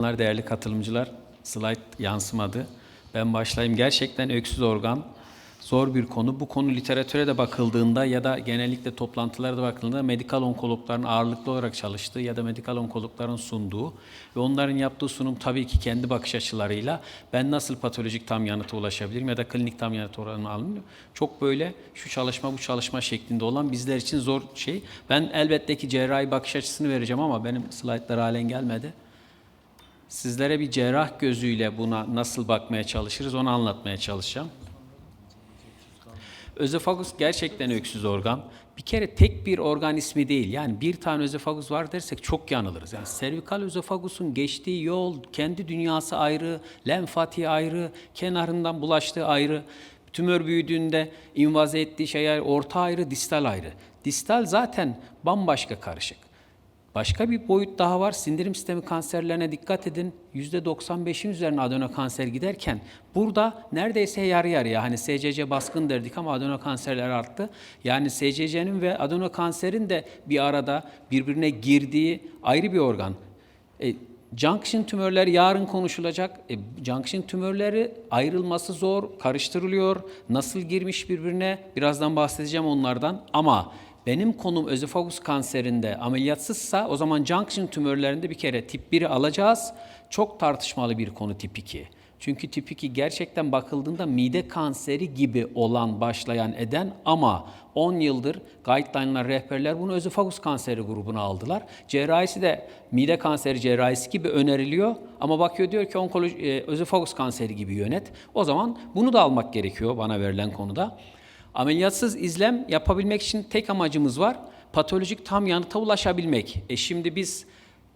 Değerli katılımcılar, slide yansımadı. Ben başlayayım. Gerçekten öksüz organ zor bir konu. Bu konu literatüre de bakıldığında ya da genellikle toplantılara da bakıldığında medikal onkologların ağırlıklı olarak çalıştığı ya da medikal onkologların sunduğu ve onların yaptığı sunum tabii ki kendi bakış açılarıyla ben nasıl patolojik tam yanıta ulaşabilirim ya da klinik tam yanıt oranını alabilirim. Çok böyle şu çalışma bu çalışma şeklinde olan bizler için zor şey. Ben elbette ki cerrahi bakış açısını vereceğim ama benim slaytlar halen gelmedi. Sizlere bir cerrah gözüyle buna nasıl bakmaya çalışırız onu anlatmaya çalışacağım. Özofagus gerçekten öksüz organ. Bir kere tek bir organ ismi değil. Yani bir tane özofagus var dersek çok yanılırız. Yani servikal özofagusun geçtiği yol, kendi dünyası ayrı, lenfatiği ayrı, kenarından bulaştığı ayrı. Tümör büyüdüğünde invaze ettiği şey ayrı, orta ayrı, distal ayrı. Distal zaten bambaşka karışık. Başka bir boyut daha var. Sindirim sistemi kanserlerine dikkat edin. %95'in üzerine adenokanser giderken burada neredeyse yarı yarıya hani SCC baskın derdik ama adenokanserler arttı. Yani SCC'nin ve adenokanserin de bir arada birbirine girdiği ayrı bir organ. E, junction tümörler yarın konuşulacak. E, junction tümörleri ayrılması zor, karıştırılıyor. Nasıl girmiş birbirine birazdan bahsedeceğim onlardan ama benim konum özofagus kanserinde ameliyatsızsa o zaman junction tümörlerinde bir kere tip 1'i alacağız. Çok tartışmalı bir konu tip 2. Çünkü tip 2 gerçekten bakıldığında mide kanseri gibi olan, başlayan, eden ama 10 yıldır guideline'lar, rehberler bunu özofagus kanseri grubuna aldılar. Cerrahisi de mide kanseri cerrahisi gibi öneriliyor ama bakıyor diyor ki onkoloji, e, özofagus kanseri gibi yönet. O zaman bunu da almak gerekiyor bana verilen konuda. Ameliyatsız izlem yapabilmek için tek amacımız var. Patolojik tam yanıta ulaşabilmek. E şimdi biz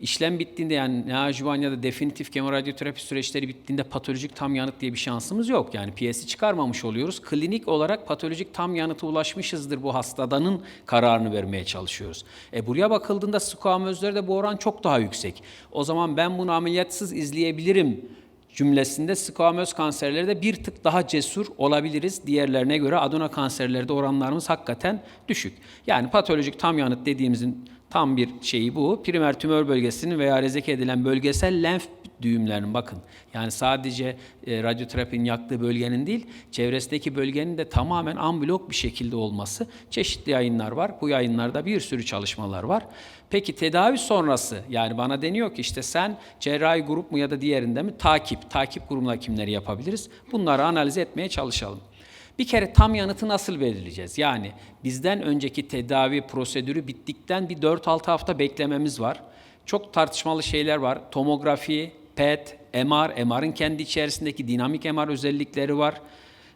işlem bittiğinde yani neoadjuvan ya da definitif kemoradyoterapi süreçleri bittiğinde patolojik tam yanıt diye bir şansımız yok. Yani PS'i çıkarmamış oluyoruz. Klinik olarak patolojik tam yanıta ulaşmışızdır bu hastadanın kararını vermeye çalışıyoruz. E buraya bakıldığında squamözlerde bu oran çok daha yüksek. O zaman ben bunu ameliyatsız izleyebilirim cümlesinde squamöz kanserleri de bir tık daha cesur olabiliriz. Diğerlerine göre adeno kanserlerde oranlarımız hakikaten düşük. Yani patolojik tam yanıt dediğimizin tam bir şeyi bu. Primer tümör bölgesinin veya rezeke edilen bölgesel lenf düğümlerinin bakın. Yani sadece e, radyoterapinin yaktığı bölgenin değil, çevresindeki bölgenin de tamamen amblok bir şekilde olması. Çeşitli yayınlar var. Bu yayınlarda bir sürü çalışmalar var. Peki tedavi sonrası yani bana deniyor ki işte sen cerrahi grup mu ya da diğerinde mi takip, takip grubuna kimleri yapabiliriz? Bunları analiz etmeye çalışalım. Bir kere tam yanıtı nasıl belirleyeceğiz? Yani bizden önceki tedavi prosedürü bittikten bir 4-6 hafta beklememiz var. Çok tartışmalı şeyler var. Tomografi, PET, MR, MR'ın kendi içerisindeki dinamik MR özellikleri var.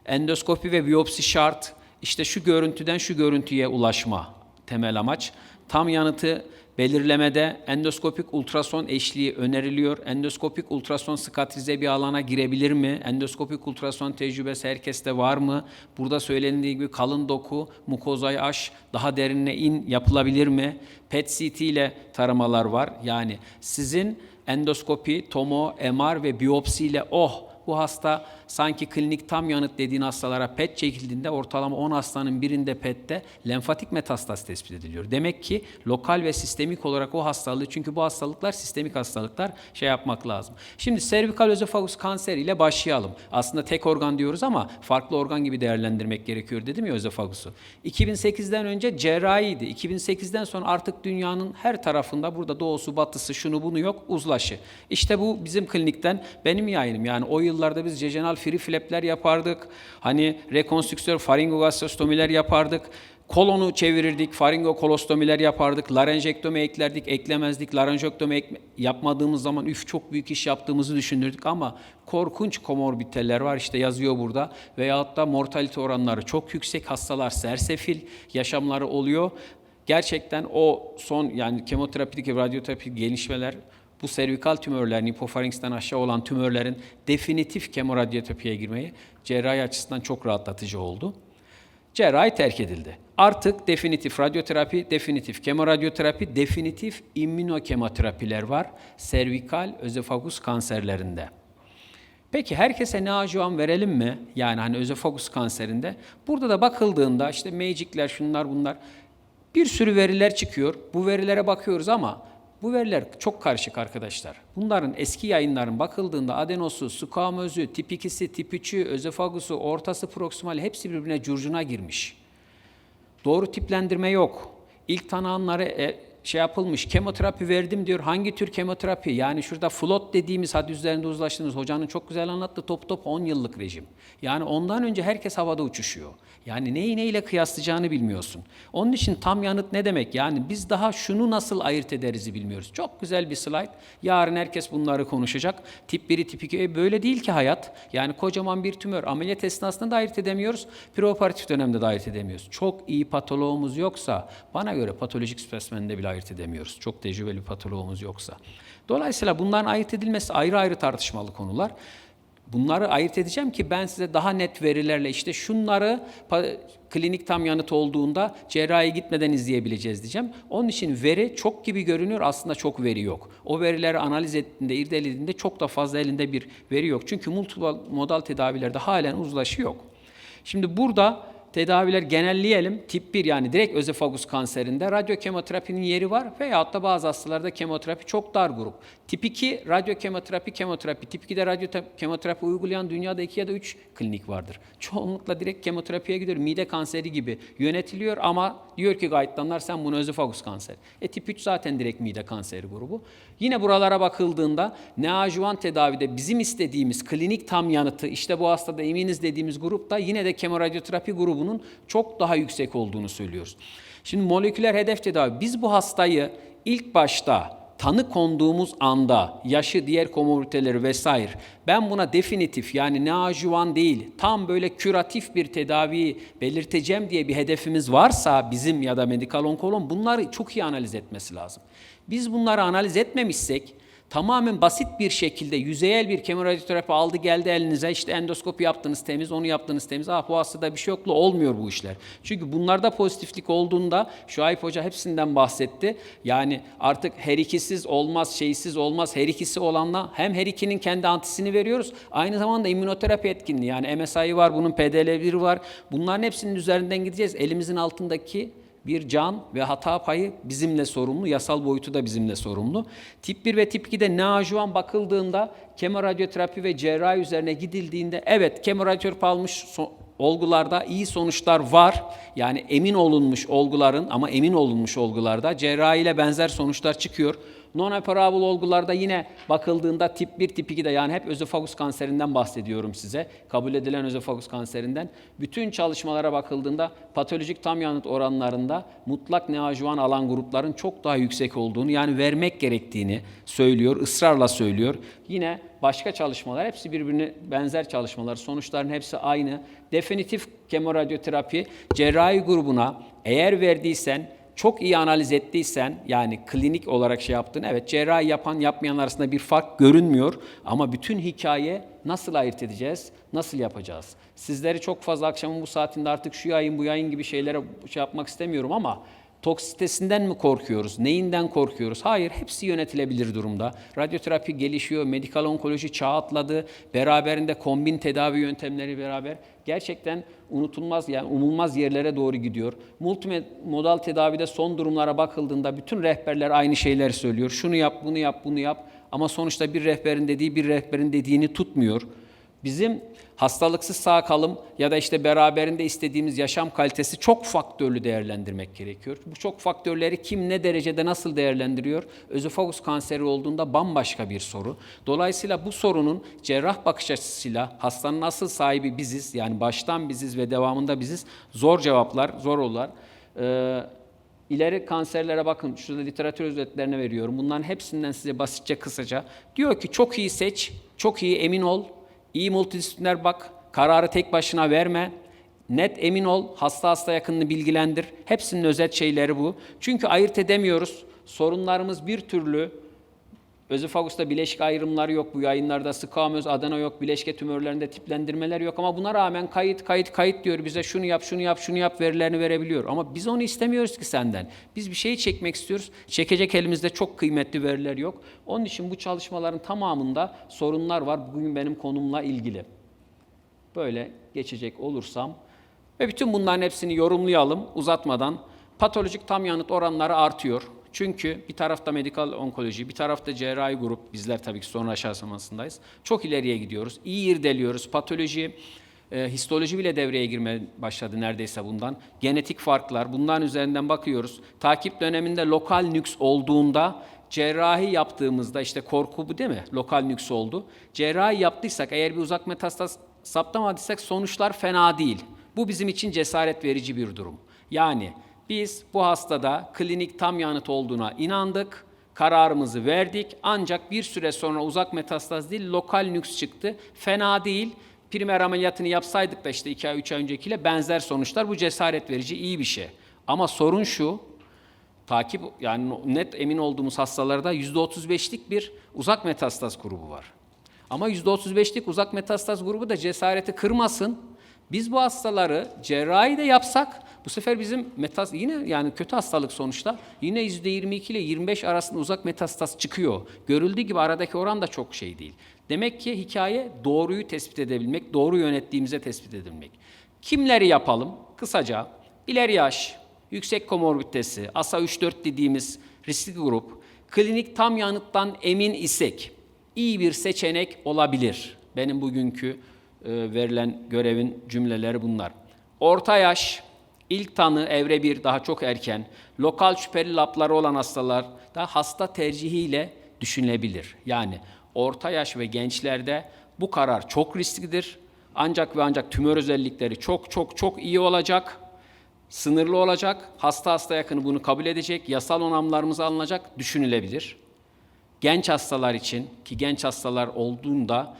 Endoskopi ve biyopsi şart. İşte şu görüntüden şu görüntüye ulaşma temel amaç. Tam yanıtı belirlemede endoskopik ultrason eşliği öneriliyor. Endoskopik ultrason skatrize bir alana girebilir mi? Endoskopik ultrason tecrübesi herkeste var mı? Burada söylendiği gibi kalın doku, mukozayı aş, daha derinine in yapılabilir mi? PET-CT ile taramalar var. Yani sizin endoskopi, tomo, MR ve biyopsi ile oh bu hasta sanki klinik tam yanıt dediğin hastalara PET çekildiğinde ortalama 10 hastanın birinde PET'te lenfatik metastaz tespit ediliyor. Demek ki lokal ve sistemik olarak o hastalığı çünkü bu hastalıklar sistemik hastalıklar şey yapmak lazım. Şimdi servikal özofagus kanseri ile başlayalım. Aslında tek organ diyoruz ama farklı organ gibi değerlendirmek gerekiyor dedim ya özofagusu. 2008'den önce cerrahiydi. 2008'den sonra artık dünyanın her tarafında burada doğusu batısı şunu bunu yok uzlaşı. İşte bu bizim klinikten benim yayınım. Yani o yıllarda biz jejenal free flap'ler yapardık. Hani rekonstrüksiyon faringogastrostomiler yapardık. Kolonu çevirirdik, faringokolostomiler yapardık, larenjektomi eklerdik, eklemezdik. Larenjektomi ek- yapmadığımız zaman üf çok büyük iş yaptığımızı düşünürdük ama korkunç komorbiditeler var işte yazıyor burada. Veyahut da mortalite oranları çok yüksek, hastalar sersefil, yaşamları oluyor. Gerçekten o son yani kemoterapidik ve radyoterapi gelişmeler bu servikal tümörlerin, hipofaringsten aşağı olan tümörlerin definitif kemoradyoterapiye girmeyi cerrahi açısından çok rahatlatıcı oldu. Cerrahi terk edildi. Artık definitif radyoterapi, definitif kemoradyoterapi, definitif immünokemoterapiler var servikal özofagus kanserlerinde. Peki herkese neoadjuvan verelim mi? Yani hani özofagus kanserinde. Burada da bakıldığında işte magic'ler şunlar bunlar bir sürü veriler çıkıyor. Bu verilere bakıyoruz ama Bu veriler çok karışık arkadaşlar. Bunların eski yayınların bakıldığında adenosu, squamözü, tip 2'si, tip 3'ü, özefagusu, ortası proksimal hepsi birbirine curcuna girmiş. Doğru tiplendirme yok. İlk tanıanları e, şey yapılmış, kemoterapi verdim diyor. Hangi tür kemoterapi? Yani şurada flot dediğimiz had üzerinde uzlaştığımız hocanın çok güzel anlattı. Top top 10 yıllık rejim. Yani ondan önce herkes havada uçuşuyor. Yani neyi neyle kıyaslayacağını bilmiyorsun. Onun için tam yanıt ne demek? Yani biz daha şunu nasıl ayırt ederiz bilmiyoruz. Çok güzel bir slide. Yarın herkes bunları konuşacak. Tip 1'i tip 2 e, böyle değil ki hayat. Yani kocaman bir tümör. Ameliyat esnasında da ayırt edemiyoruz. Preoperatif dönemde de ayırt edemiyoruz. Çok iyi patoloğumuz yoksa bana göre patolojik spesmende bile ayırt edemiyoruz. Çok tecrübeli patoloğumuz yoksa. Dolayısıyla bunların ayırt edilmesi ayrı ayrı tartışmalı konular. Bunları ayırt edeceğim ki ben size daha net verilerle işte şunları klinik tam yanıt olduğunda cerrahi gitmeden izleyebileceğiz diyeceğim. Onun için veri çok gibi görünüyor aslında çok veri yok. O verileri analiz ettiğinde, irdelediğinde çok da fazla elinde bir veri yok. Çünkü multimodal tedavilerde halen uzlaşı yok. Şimdi burada tedaviler genelleyelim. Tip 1 yani direkt özefagus kanserinde radyokemoterapinin yeri var veyahut da bazı hastalarda kemoterapi çok dar grup. Tip 2 radyokemoterapi, kemoterapi. Tip 2'de radyokemoterapi uygulayan dünyada 2 ya da 3 klinik vardır. Çoğunlukla direkt kemoterapiye gidiyor. Mide kanseri gibi yönetiliyor ama diyor ki gayetlanlar sen bunu özefagus kanser. E tip 3 zaten direkt mide kanseri grubu. Yine buralara bakıldığında neoadjuvan tedavide bizim istediğimiz klinik tam yanıtı işte bu hastada eminiz dediğimiz grupta yine de kemoradyoterapi grubunun çok daha yüksek olduğunu söylüyoruz. Şimdi moleküler hedef tedavi biz bu hastayı ilk başta tanı konduğumuz anda yaşı, diğer komorbiditeleri vesaire ben buna definitif yani neoadjuvan değil tam böyle küratif bir tedavi belirteceğim diye bir hedefimiz varsa bizim ya da medikal onkolog bunları çok iyi analiz etmesi lazım. Biz bunları analiz etmemişsek tamamen basit bir şekilde yüzeyel bir kemoradyoterapi aldı geldi elinize işte endoskopi yaptınız temiz onu yaptınız temiz. Ah bu hastada bir şey yoklu olmuyor bu işler. Çünkü bunlarda pozitiflik olduğunda Şuayb Hoca hepsinden bahsetti. Yani artık her ikisiz olmaz şeysiz olmaz. Her ikisi olanla hem her ikinin kendi antisini veriyoruz aynı zamanda immünoterapi etkinliği. Yani MSI var bunun PDL1 var. Bunların hepsinin üzerinden gideceğiz. Elimizin altındaki bir can ve hata payı bizimle sorumlu, yasal boyutu da bizimle sorumlu. Tip 1 ve tip 2'de neoadjuvan bakıldığında kemoradyoterapi ve cerrahi üzerine gidildiğinde evet kemoradyoterapi almış olgularda iyi sonuçlar var. Yani emin olunmuş olguların ama emin olunmuş olgularda cerrahi ile benzer sonuçlar çıkıyor. Non-operable olgularda yine bakıldığında tip 1, tip 2'de yani hep özofagus kanserinden bahsediyorum size. Kabul edilen özofagus kanserinden. Bütün çalışmalara bakıldığında patolojik tam yanıt oranlarında mutlak neoadjuvan alan grupların çok daha yüksek olduğunu yani vermek gerektiğini söylüyor, ısrarla söylüyor. Yine başka çalışmalar hepsi birbirine benzer çalışmalar. Sonuçların hepsi aynı. Definitif kemoradyoterapi cerrahi grubuna eğer verdiysen çok iyi analiz ettiysen yani klinik olarak şey yaptın evet cerrahi yapan yapmayan arasında bir fark görünmüyor. Ama bütün hikaye nasıl ayırt edeceğiz nasıl yapacağız? Sizleri çok fazla akşamın bu saatinde artık şu yayın bu yayın gibi şeylere şey yapmak istemiyorum ama Toksitesinden mi korkuyoruz? Neyinden korkuyoruz? Hayır, hepsi yönetilebilir durumda. Radyoterapi gelişiyor, medikal onkoloji çağ atladı. Beraberinde kombin tedavi yöntemleri beraber gerçekten unutulmaz yani umulmaz yerlere doğru gidiyor. Multimodal tedavide son durumlara bakıldığında bütün rehberler aynı şeyler söylüyor. Şunu yap, bunu yap, bunu yap. Ama sonuçta bir rehberin dediği bir rehberin dediğini tutmuyor. Bizim hastalıksız sağ kalım ya da işte beraberinde istediğimiz yaşam kalitesi çok faktörlü değerlendirmek gerekiyor. Bu çok faktörleri kim ne derecede nasıl değerlendiriyor? Özofagus kanseri olduğunda bambaşka bir soru. Dolayısıyla bu sorunun cerrah bakış açısıyla hastanın asıl sahibi biziz yani baştan biziz ve devamında biziz. Zor cevaplar, zor olar. Ee, İleri kanserlere bakın, şurada literatür özetlerine veriyorum. Bunların hepsinden size basitçe kısaca. Diyor ki çok iyi seç, çok iyi emin ol, İyi multidisipliner bak, kararı tek başına verme. Net emin ol, hasta hasta yakınını bilgilendir. Hepsinin özet şeyleri bu. Çünkü ayırt edemiyoruz. Sorunlarımız bir türlü. Özofagus'ta bileşik ayrımları yok bu yayınlarda. Skamöz, adena yok, bileşke tümörlerinde tiplendirmeler yok. Ama buna rağmen kayıt, kayıt, kayıt diyor bize şunu yap, şunu yap, şunu yap verilerini verebiliyor. Ama biz onu istemiyoruz ki senden. Biz bir şeyi çekmek istiyoruz. Çekecek elimizde çok kıymetli veriler yok. Onun için bu çalışmaların tamamında sorunlar var. Bugün benim konumla ilgili. Böyle geçecek olursam ve bütün bunların hepsini yorumlayalım uzatmadan. Patolojik tam yanıt oranları artıyor. Çünkü bir tarafta medikal onkoloji, bir tarafta cerrahi grup, bizler tabii ki sonra aşamasındayız. Çok ileriye gidiyoruz. İyi irdeliyoruz. Patoloji, e, histoloji bile devreye girmeye başladı neredeyse bundan. Genetik farklar, bunların üzerinden bakıyoruz. Takip döneminde lokal nüks olduğunda cerrahi yaptığımızda işte korku bu değil mi? Lokal nüks oldu. Cerrahi yaptıysak eğer bir uzak metastaz saptamadıysak sonuçlar fena değil. Bu bizim için cesaret verici bir durum. Yani biz bu hastada klinik tam yanıt olduğuna inandık, kararımızı verdik ancak bir süre sonra uzak metastaz değil lokal nüks çıktı. Fena değil. Primer ameliyatını yapsaydık da işte 2 ay 3 ay öncekiyle benzer sonuçlar bu cesaret verici iyi bir şey. Ama sorun şu, takip yani net emin olduğumuz hastalarda %35'lik bir uzak metastaz grubu var. Ama %35'lik uzak metastaz grubu da cesareti kırmasın. Biz bu hastaları cerrahi de yapsak bu sefer bizim metaz yine yani kötü hastalık sonuçta yine %22 ile 25 arasında uzak metastaz çıkıyor. Görüldüğü gibi aradaki oran da çok şey değil. Demek ki hikaye doğruyu tespit edebilmek, doğru yönettiğimize tespit edebilmek. Kimleri yapalım? Kısaca ileri yaş, yüksek komorbiditesi, ASA 3-4 dediğimiz riskli grup, klinik tam yanıttan emin isek iyi bir seçenek olabilir. Benim bugünkü verilen görevin cümleleri bunlar. Orta yaş, ilk tanı evre 1 daha çok erken, lokal şüpheli lapları olan hastalar da hasta tercihiyle düşünülebilir. Yani orta yaş ve gençlerde bu karar çok risklidir. Ancak ve ancak tümör özellikleri çok çok çok iyi olacak sınırlı olacak. Hasta hasta yakını bunu kabul edecek. Yasal onamlarımız alınacak düşünülebilir. Genç hastalar için ki genç hastalar olduğunda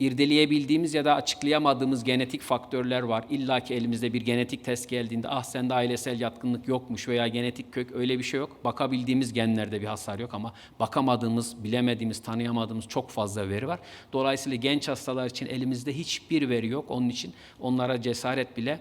irdeleyebildiğimiz ya da açıklayamadığımız genetik faktörler var. İlla ki elimizde bir genetik test geldiğinde ah sende ailesel yatkınlık yokmuş veya genetik kök öyle bir şey yok. Bakabildiğimiz genlerde bir hasar yok ama bakamadığımız, bilemediğimiz, tanıyamadığımız çok fazla veri var. Dolayısıyla genç hastalar için elimizde hiçbir veri yok. Onun için onlara cesaret bile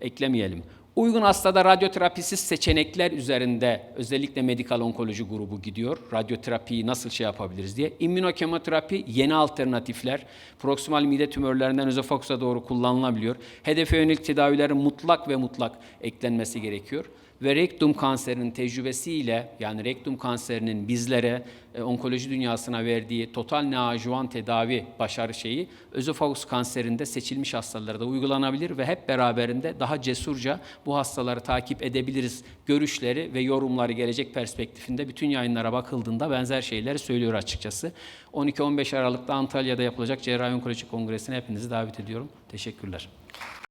eklemeyelim. Uygun hastada radyoterapisiz seçenekler üzerinde özellikle medikal onkoloji grubu gidiyor. Radyoterapiyi nasıl şey yapabiliriz diye. İmmünokemoterapi yeni alternatifler. Proksimal mide tümörlerinden özofagusa doğru kullanılabiliyor. Hedefe yönelik tedavilerin mutlak ve mutlak eklenmesi gerekiyor ve rektum kanserinin tecrübesiyle yani rektum kanserinin bizlere e, onkoloji dünyasına verdiği total neoadjuvan tedavi başarı şeyi özofagus kanserinde seçilmiş hastalara da uygulanabilir ve hep beraberinde daha cesurca bu hastaları takip edebiliriz görüşleri ve yorumları gelecek perspektifinde bütün yayınlara bakıldığında benzer şeyleri söylüyor açıkçası. 12-15 Aralık'ta Antalya'da yapılacak Cerrahi Onkoloji Kongresi'ne hepinizi davet ediyorum. Teşekkürler.